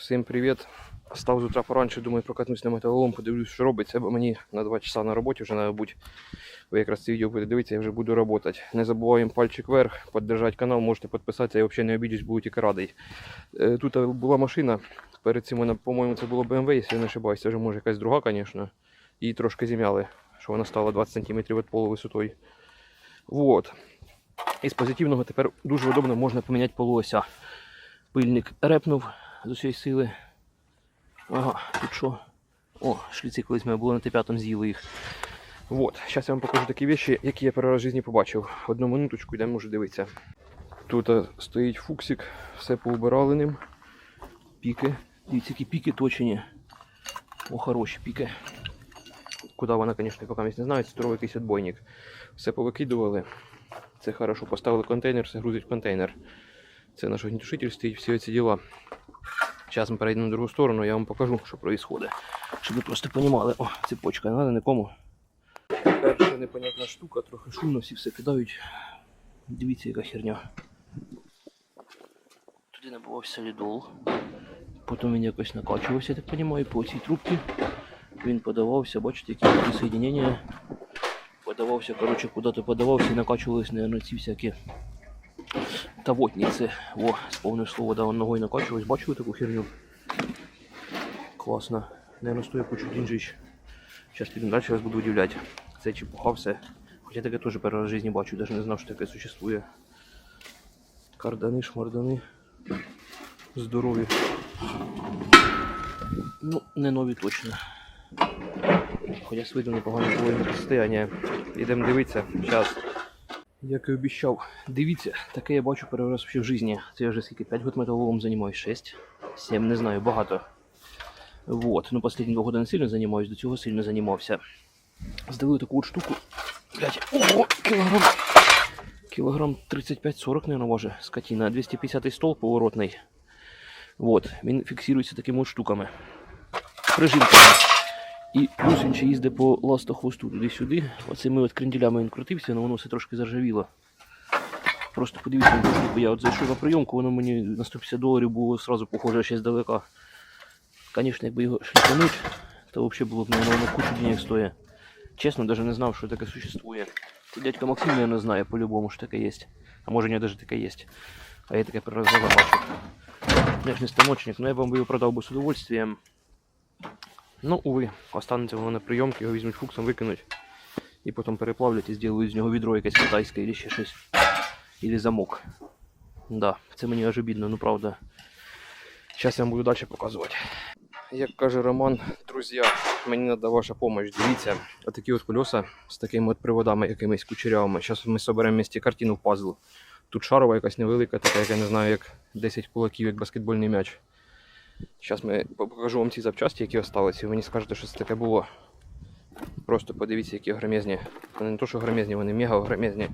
Всім привіт. Став з утра поранше, думаю, прокатнусь на металолом, подивлюсь, що робиться, бо мені на 2 часа на роботі вже треба бути. Ви якраз це відео будете дивитися, я вже буду працювати. Не забуваємо пальчик вверх, підтримати канал, можете підписатися, я взагалі не обідюсь, буду тільки радий. Е, Тут е, була машина, перед цим вона, по-моєму, це було BMW, якщо я не ошибаюсь, це вже може якась друга, звісно. Її трошки зім'яли, що вона стала 20 см від полу висотою. Вот. І з позитивного тепер дуже удобно можна поміняти полуося. Пильник репнув з усієї сили. Ага, тут що? О, шліці колись ми були на Т5 з'їли їх. Вот, зараз я вам покажу такі речі, які я перший раз в житті побачив. Одну минуточку йдемо може дивитися. Тут е, стоїть фуксик, все поубирали ним. Піки. Дивіться, які піки точені. О, хороші піки. Куди вона, звісно, поки не знаю, це здоровий якийсь відбойник. Все повикидували. Це хорошо. Поставили контейнер, все грузить контейнер. Це наш огнетушитель стоїть, всі ці діла. Зараз ми перейдемо на другу сторону, я вам покажу, що відбувається. Щоб ви просто розуміли. О, цепочка, не треба нікому. Перша непонятна штука, трохи шумно, всі все кидають. Дивіться, яка херня. Туди набувався лідол. Потім він якось накачувався, так розумію, по цій трубці. Він подавався, бачите, які присоединення. Подавався, коротше, куди-то подавався і накачувались, наверное, ці всякі тавотниці. О, сповнив слово, да, ногою накачувались. Бачили таку херню? Класно. Наверное, стоїть кучу деньжищ. Зараз підемо далі, вас буду удивляти. Це чепуха все. Хоча таке теж перший раз в житті бачу, навіть не знав, що таке существує. Кардани, шмардани. Здорові. Ну, не нові точно. Хоча з виду непогано повинно состояння. Ідемо дивитися. Зараз. Як і обіцяв, дивіться, таке я бачу перший раз в житті. Це я вже скільки 5 років металолом займаюсь, 6, 7, не знаю, багато. Вот. Ну, два года не сильно займаюсь, до цього сильно займався. Здавив таку от штуку. Блять, ого, кілограм. Кілограм 35-40, наверное, важить скотина. 250 стол поворотний. Вот. Він фіксується такими от штуками. Прижимками. І плюс він ще їздить по ластохвосту туди-сюди. Оцими от кренделями він крутився, але воно все трошки заржавіло. Просто подивіться. Я от зайшов на прийомку, воно мені на 150 доларів було сразу похоже ще здалека. Звісно, якби його шліфануть, то взагалі було б, наверное, кучу денег стоїть. Чесно, навіть не знав, що таке существує. Дядька Максим, наверное, знає по-любому, що таке є. А може, у нього навіть таке є. А я таке перший бачу. Я ж не станочник, но я б вам його продав би з удовольствием. Ну, увы, останеться воно на прийомки, його візьмуть фуксом, викинуть. І потім переплавлять і зроблять з нього відро якесь китайське або ще щось. Или замок. Да, це мені аж обідно, ну правда. Зараз я вам буду далі показувати. Як каже Роман, друзі, мені треба ваша допомога. Дивіться, отакі от колеса з такими от приводами якимись кучерявими. Зараз ми соберемо в місті картину в пазл. Тут шарова якась невелика, така, як я не знаю, як 10 кулаків, як баскетбольний м'яч. Зараз ми покажу вам ці запчасті, які залишилися, і ви мені скажете, що це таке було. Просто подивіться, які громезні. Вони не то, що громезні, вони мега громезні.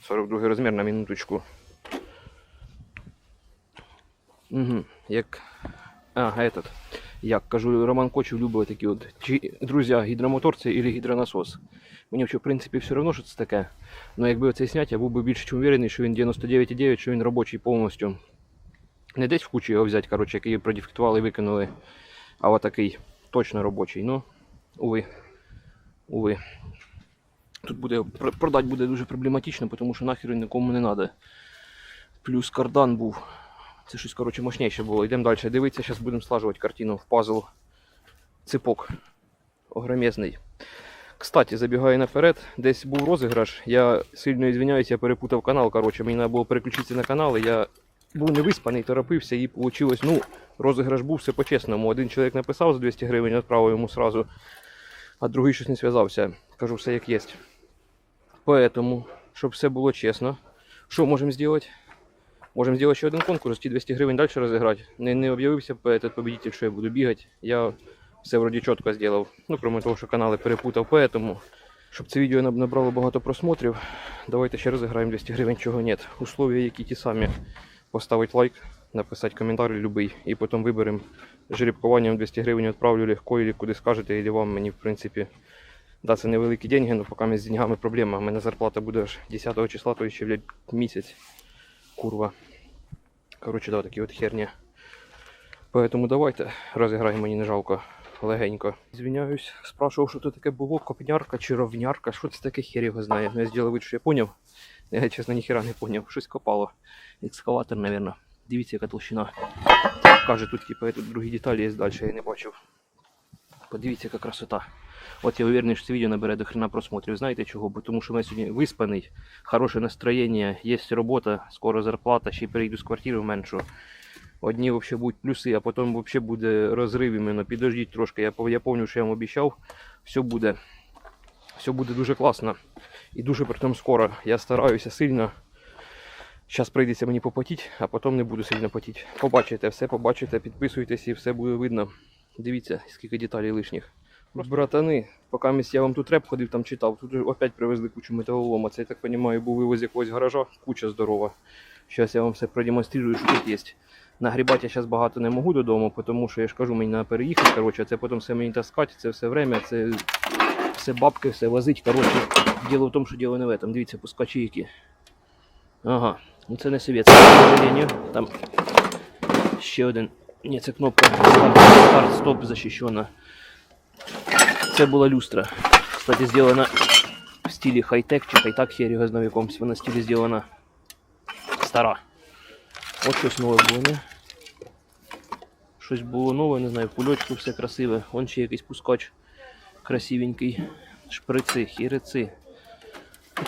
42 розмір на минуточку. Угу. Як. А, этот. Як кажу, Роман Кочев любить такі от. Чи, друзі, гідромотор це или гідронасос. Мені в принципі все одно, що це таке. Але якби оцей зняти, я був би більш чим уверений, що він 99,9, що він робочий повністю. Не десь в кучі його взяти, коротше, який продефектували і викинули. А такий точно робочий. Ну, уви. Уви. Тут буде продати буде дуже проблематично, тому що нахер нікому не треба. Плюс кардан був. Це щось коротше мощніше було. Йдемо далі. Дивіться, зараз будемо слажувати картину в пазл. Ципок. Огромезний. Кстати, забігаю наперед, десь був розіграш. Я сильно звиняюся, я перепутав канал. Коротше, мені треба було переключитися на канал. Я був невиспаний, торопився і вийшло. Ну, розіграш був все по-чесному. Один чоловік написав за 200 гривень, відправив йому сразу, а другий щось не зв'язався. Кажу, все як є. Поэтому, щоб все було чесно, що можемо зробити? Можемо зробити ще один конкурс, ті 200 гривень далі розіграти. Не, не об'явився этот победитель, що я буду бігати. Я все вроді чітко зробив. Ну, крім того, що канали перепутав. Поэтому, щоб це відео наб- набрало багато просмотрів, давайте ще розіграємо 200 гривень, чого нет. Условия які ті самі. Поставити лайк, написати коментар любий, і потім виберемо жеребкуванням 200 гривень відправлю легко, і куди скажете, і вам мені, в принципі, Да, це невеликі деньги, але поки з деньгами проблема. У мене зарплата буде аж 10 числа, то ще, блядь, місяць. Курва. Коротше, да, такі от херні. Поэтому давайте розіграємо мені не жалко легенько. Звіняюсь, спрашував, що це таке було, копнярка чи ровнярка, що це таке, хер його знає. Ну, я зробив що я поняв. Я, чесно, ніхера не поняв. Щось копало. Екскаватор, мабуть. Дивіться, яка толщина. Каже, тут, типу, тут другі деталі є далі, я не бачив. Подивіться, яка красота. От я уверений, що це відео набере до хрена просмотрів. Знаєте чого? Бо тому що ми сьогодні виспаний, хороше настроєння, є робота, скоро зарплата, ще й перейду з квартири в меншу. Одні взагалі будуть плюси, а потім взагалі буде розрив іменно. Підождіть трошки. Я, я пам'ятаю, що я вам обіцяв. Все буде. Все буде дуже класно. І дуже при тому скоро. Я стараюся сильно. Зараз прийдеться мені попотіти, а потім не буду сильно потіти. Побачите все, побачите, підписуйтесь і все буде видно. Дивіться, скільки деталей лишніх. Братани, поки місць я вам тут реп ходив, там читав, тут опять привезли кучу металолома. Це, я так розумію, був вивоз якогось гаража, куча здорова. Зараз я вам все продемонструю, що тут є. Нагрібати я зараз багато не можу додому, тому що я ж кажу, мені треба переїхати, коротше, це потім все мені таскати, це все время, це все бабки, все возить. Коротше, діло в тому, що діло не в этом. Дивіться, пускачі які. Ага, ну це не совєтське, к. Там ще один. Ні, це кнопка старт, стоп защищена. Це була люстра. Кстати, зроблена в стилі хай-тек чи хай-так, хер його якомусь. Вона в стилі зроблена стара. От щось нове було, не? Щось було нове, не знаю, кульочку все красиве. Вон ще якийсь пускач красивенький. Шприци, хірици.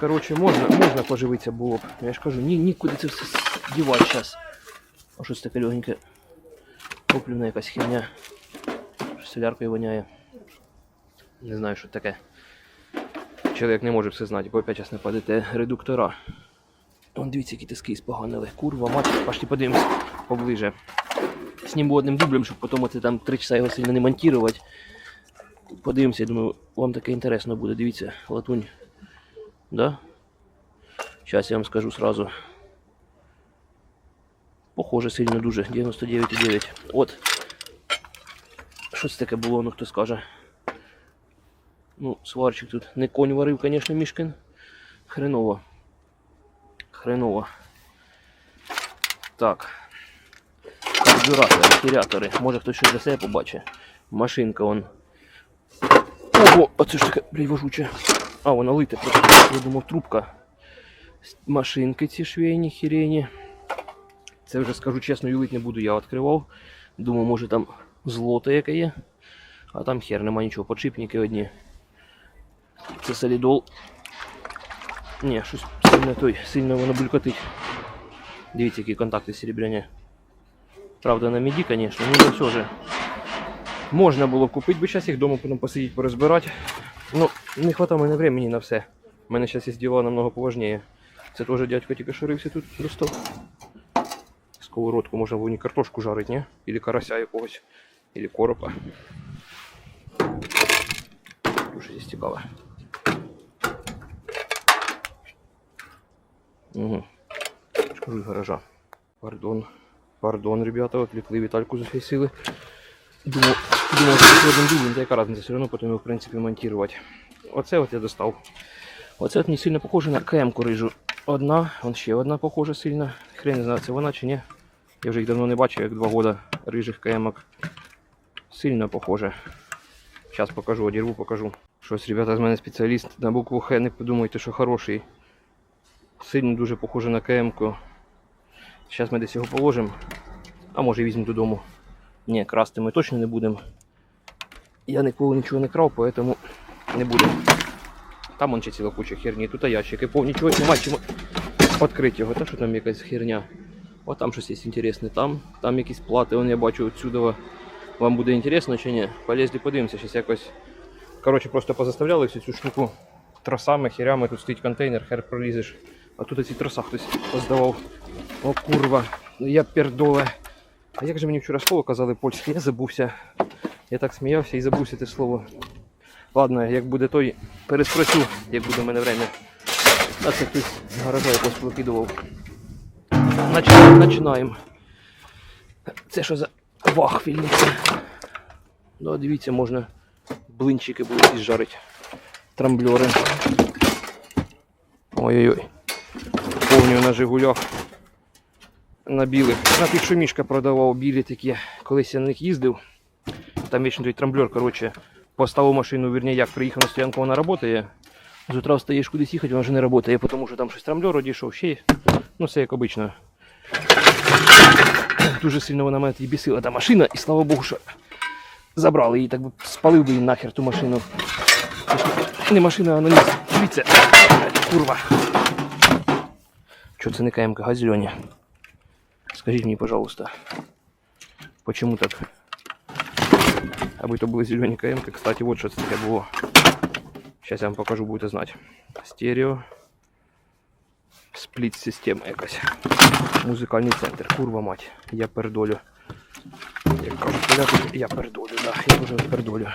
Коротше, можна, можна поживитися було б. Я ж кажу, ні, нікуди це все дівати зараз. А щось таке легеньке. Топлівна якась херня. Соляркою воняє. Не знаю, що таке. Чоловік не може все знати, бо опять зараз не падете редуктора. Вон дивіться, які тиски споганили. Курва, мать, пошли подивимось поближе. Зніму одним дублем, щоб потім оце там 3 часа його сильно не монтувати. Подивимося, я думаю, вам таке інтересно буде. Дивіться, латунь. Да? Зараз я вам скажу сразу. Похоже сильно дуже. 99,9. От. Щось таке було, ну хто скаже. Ну, сварчик тут не конь варив, звісно, Мішкин. Хреново. Хреново. Так. Карбюратори, акірятори. Може хтось щось для себе побачить. Машинка вон. Ого, а це ж таке, блядь, важуче. А, вона лите, я думав трубка. Машинки ці швейні, хірені. Це вже скажу чесно, юлить не буду, я відкривав. Думав, може там злото яке є. А там хер нема нічого, подшипники одні. Це солідол. Ні, щось сильно той, сильно воно булькотить. Дивіться, які контакти серебряні. Правда, на міді, звісно, ну але все же. Можна було купити, бо зараз їх вдома потім посидіти, порозбирати. Ну, не хватає мене времени на все. У мене зараз є діла намного поважніше. Це теж дядько тільки шарився тут достав. Сковородку можна було не картошку жарити, ні? Или карася якогось, или коропа. Дуже здесь цікаве. Угу. Скажу гаража. Пардон. Пардон, ребята, отвлекли Вітальку за сили. Думав, думав, що один дублем, та яка різниця, все одно потім його, в принципі, монтувати. Оце от я достав. Оце от мені сильно похоже на КМ-ку рижу. Одна, вон ще одна похожа сильно. Хрен не знаю, це вона чи ні. Я вже їх давно не бачив, як два года рижих КМ-ок. Сильно похоже. Зараз покажу, одірву, покажу. Щось, ребята, з мене спеціаліст на букву Х, не подумайте, що хороший. Сильно дуже похоже на КМ-ку. Зараз ми десь його положимо. А може візьмемо додому. Ні, красти ми точно не будемо. Я ніколи нічого не крав, поэтому не будемо. Там он ще ціла куча херні, тут ящики повні чогось немає чим відкрити його. Та що там якась херня. О, там щось є інтересне. Там, там якісь плати, вон я бачу отсюда. Вам буде інтересно чи ні? Полезли подивимося, зараз якось. Коротше, просто позаставляли всю цю штуку тросами, херями, тут стоїть контейнер, хер пролізеш. А тут ці троса хтось поздавав. О, курва, ну я пердоле. А як же мені вчора слово казали польське, я забувся. Я так сміявся і забувся те слово. Ладно, як буде той, переспросю, як буде в мене время. А це хтось з гаража якось викидував. Начинаємо. Начинаємо. Це що за вахфільниця? Ну, дивіться, можна блинчики будуть зжарити. Трамбльори. Ой-ой-ой. Повнюю на Жигулях. на білих. На тих, мішка продавав білі такі. Колись я на них їздив. Там вічно той трамблер, коротше, поставив машину, вірні, як приїхав на стоянку, вона працює. З утра встаєш кудись їхати, вона вже не працює, тому що там щось трамблер одійшов, ще. Ну, все як обично. Дуже сильно вона мене тоді бісила та машина, і слава Богу, що забрали її, так би спалив би її нахер ту машину. Не машина, а на наніс. Дивіться. Курва. Чого це не КМК, а зелені? Скажіть мені, пожалуйста. Почему так? Аби то були зелені КМК. Кстати, вот що це таке було. Сейчас я вам покажу, будете знати. Стерео. Спліт система якась. Музикальний центр. Курва мать. Я передолю. Як кажуть поляки, я передолю, да. Я вже передолю.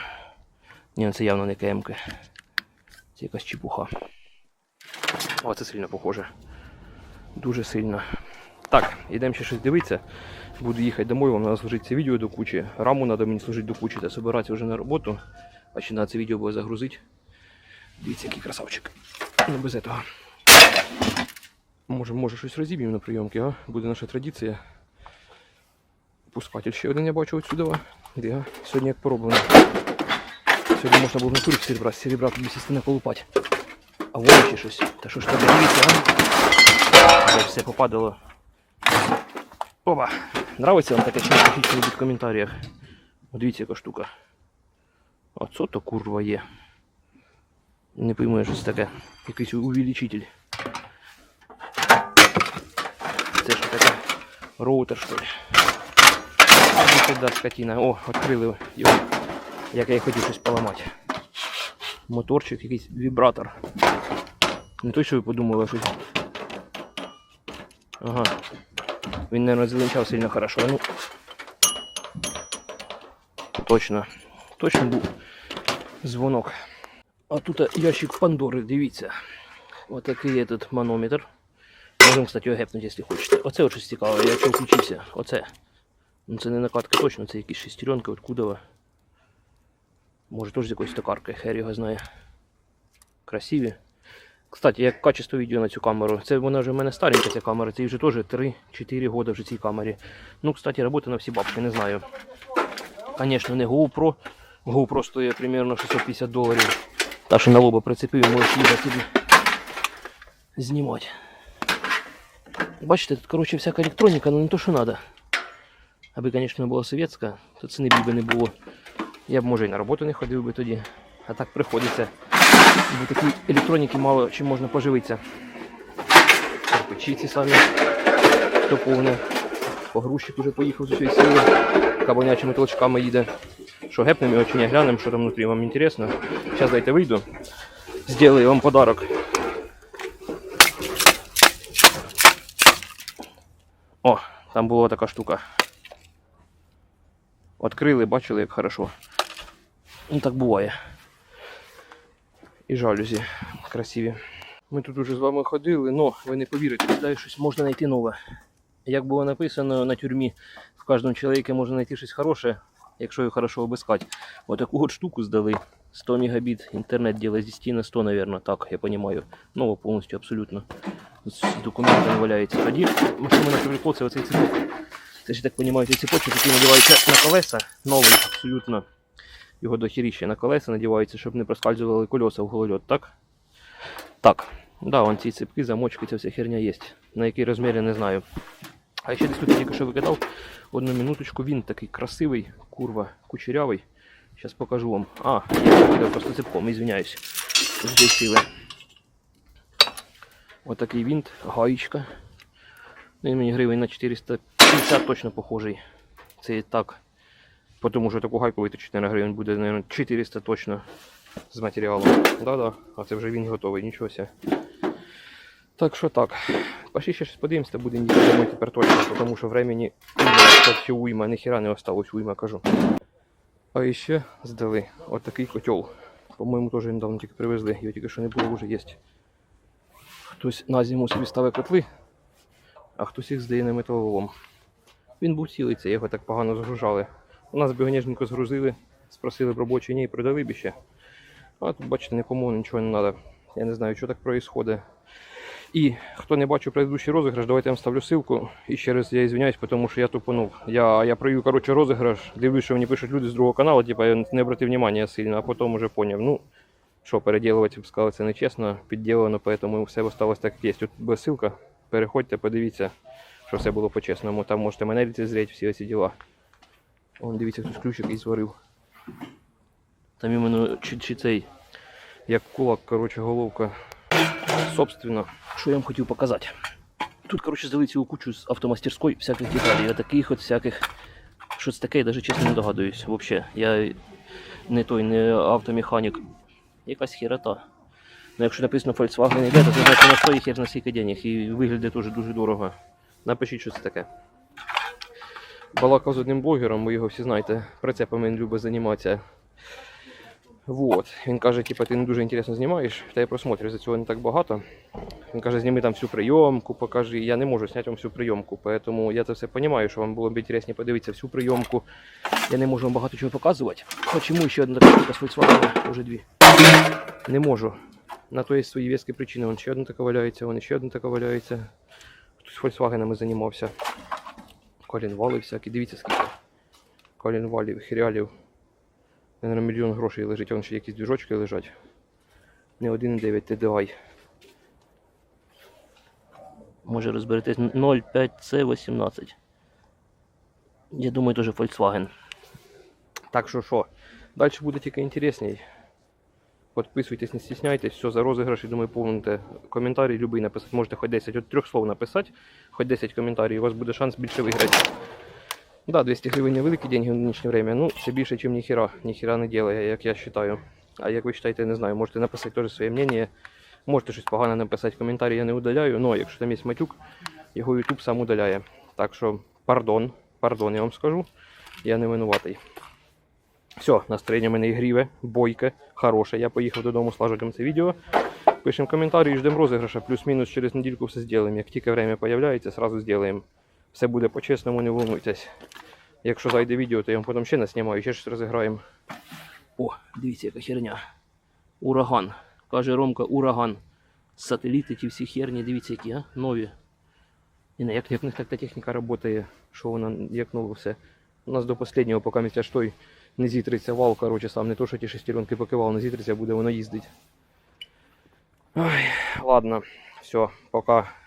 Ні, ну це явно не КМК. Це якась чепуха. О, це сильно похоже. Дуже сильно. Так, йдемо ще щось дивитися. Буду їхати домой, вам треба служити це відео до кучі. Раму треба мені служити до кучі та збиратися вже на роботу. А ще на це відео буде загрузити. Дивіться, який красавчик. Ну без этого. Може, може щось розіб'ємо на прийомки, а? Буде наша традиція. Пускатель ще один я бачу отсюда. Де, а? Сьогодні як пороблено. Сьогодні можна було в натурі серебра, з серебра тобі сісти не полупати. А вон ще щось. Та що ж таке, дивіться, а? Все попадало. Опа! Нравиться вам таке чи не в коментарях. О, Дивіться, яка штука. А це то курва є. Не пойму, що це таке. Якийсь увеличитель. Це що таке? Роутер, що ли? Ось да, скотина. О, відкрили його. Як я і хотів щось поламати. Моторчик, якийсь вібратор. Не той, що ви подумали, щось. Ага. Він, мабуть, зеленчав сильно хорошо. Ну. Точно. Точно був дзвонок. А тут ящик Пандори, дивіться. Ось такий этот манометр. Можемо, кстати, його гепнути, якщо хочете. Оце от щось цікаве, якщо включився. Оце. Ну це не накатка точно, це якісь шестеренки, откуда. Може теж з якоїсь токарки, хер його знає. Красиві. Кстати, як качество відео на цю камеру. Це вона вже в мене старенька ця камера, це вже теж 3-4 роки вже цій камері. Ну, кстати, робота на всі бабки, не знаю. Звісно, не GoPro. GoPro стоїть примерно 650 доларів. Та що на лоба прицепив, можеш їхати знімати. Бачите, тут, коротше, всяка електроніка, але не то, що треба. Аби, звісно, була совєтська, то ціни б не було. Я б може і на роботу не ходив би тоді. А так приходиться. Бо такій електроніки мало чим можна поживитися. Кирпичі ці самі, хто повне. Погрузчик уже поїхав з усієї сили. Кабанячими толчками їде. Що гепнем його чи не глянемо, що там внутрі вам інтересно. Зараз дайте вийду. Сделаю вам подарок. О, там була така штука. Открили, бачили, як хорошо. Ну так буває. І жалюзі красиві. Ми тут уже з вами ходили, але ви не повірите, сюди щось можна знайти нове. Як було написано на тюрмі, в кожному чоловіку можна знайти щось хороше, якщо його хорошо обискати. Отаку от штуку здали. 100 мегабит, интернет дело с 10 на 100, наверное, так, я понимаю. Ново повністю, абсолютно. З документами валяється. Тоді, що мене привлекло, це оцей цепок. Це ж, я так розумію, цей цепочок, який надівається на колеса, новий, абсолютно. Його дохеріще на колеса надівається, щоб не проскальзували колеса в голольот, так? Так. Да, вон ці цепки, замочки, ця вся херня є. На який розмір я не знаю. А ще десь тут тільки що викидав. Одну минуточку, він такий красивий, курва, кучерявий. Сейчас покажу вам. А, я викидав просто цепком, извиняюсь. З сили. Ось такий винт, гаєчка. Ну, Він мені гривень на 450 точно похожий. Це і так. Тому що таку гайку виточити на гривень буде, мабуть, 400 точно з матеріалом. Да-да, а це вже він готовий, нічого ся. Так що так. Пошли ще щось подивимося, будемо їхати тепер точно, тому що времени уйма, уйма, ніхіра не осталось, уйма кажу. А ще здали отакий котел. По-моєму, теж недавно тільки привезли, його тільки що не було, вже є. Хтось на зиму собі ставить котли, а хтось їх здає на металолом. Він був цілий, це його так погано загружали. У нас бігонежненько згрузили, спросили б робочий ні, продали б ще. А тут, бачите, нікому нічого не треба. Я не знаю, що так відбувається. І хто не бачив предыдущий розіграш, давайте я вам ставлю ссылку. І ще раз я извиняюсь, тому що я тупанув. Я, я провів коротше, розіграш, дивлюсь, що мені пишуть люди з другого каналу, типу, я не обратив внимання сильно, а потім вже поняв. Ну, що переділувати, б сказали, це нечесно, підділено, тому все осталось так як є. Тут буде ссылка, переходьте, подивіться, що все було по-чесному. Там можете мене ліцезріти, всі ці діла. Вон, дивіться, хтось ключик і зварив. Там іменно чи, чи цей, як кулак, коротше, головка. Собственно, що я вам хотів показати. Тут, коротше, здали цілу кучу з автомастерської всяких деталей. Я таких от всяких. Що це таке, я навіть чесно не догадуюсь. Взагалі, я не той, не автомеханік. Якась херота. Ну, якщо написано Volkswagen йде, то це значить на стоїть хер на скільки денег і виглядає теж дуже дорого. Напишіть, що це таке. Балакав з одним блогером, ви його всі знаєте, прицепами він любить займатися. Вот. Він каже, типа, ти не дуже інтересно знімаєш, та я просмотрів за цього не так багато. Він каже, зніми там всю прийомку, покажи. Я не можу зняти вам всю прийомку, тому я це все розумію, що вам було б інтересно подивитися всю прийомку. Я не можу вам багато чого показувати. Почому ще одна така з Volkswagen, вже дві. Не можу. На то є свої вески причини. Вон ще одна така валяється, вон ще одна така валяється. Хтось Volkswagen займався. Колінвали всякі, дивіться скільки. Колінвалів, хірялів. Наверное, мільйон грошей лежить, вон ще якісь двіжочки лежать. Не 1,9 TDI. Може розберетесь 05C18. Я думаю, теж Volkswagen. Так що що, далі буде тільки інтересней. Підписуйтесь, не стісняйтесь, все за розіграш, і думаю, повните коментарі любий написати. Можете хоч 10, от трьох слов написати, хоч 10 коментарів, у вас буде шанс більше виграти. Да, 200 гривень великі деньги в нинішнє время, ну це більше, ніж ніхіра. Ніхіра не ділає, як я вважаю. А як ви вважаєте, не знаю, можете написати теж своє мнение. Можете щось погане написати коментарі, я не удаляю, але якщо там є матюк, його YouTube сам удаляє. Так що, пардон, пардон, я вам скажу, я не винуватий. Все, настроєння мене ігріве, бойке, хороше. Я поїхав додому слажувати вам це відео. Пишемо коментарі ждемо розіграша. Плюс-мінус через недільку все зробимо. Як тільки время появляється, сразу зробимо. Все буде по-чесному, не волнуйтесь. Якщо зайде відео, то я вам потім ще наснімаю, ще щось розіграємо. О, дивіться, яка херня. Ураган. Каже Ромка, ураган. Сателіти ті всі херні, дивіться, які, а? Нові. І не як, як в них так та техніка працює, що вона як нове все. У нас до останнього, поки місця аж той не зітриться вал, коротше, сам не то, що ті шестеренки покивав, не зітриться, буде воно їздить. Ой, ладно, все, пока.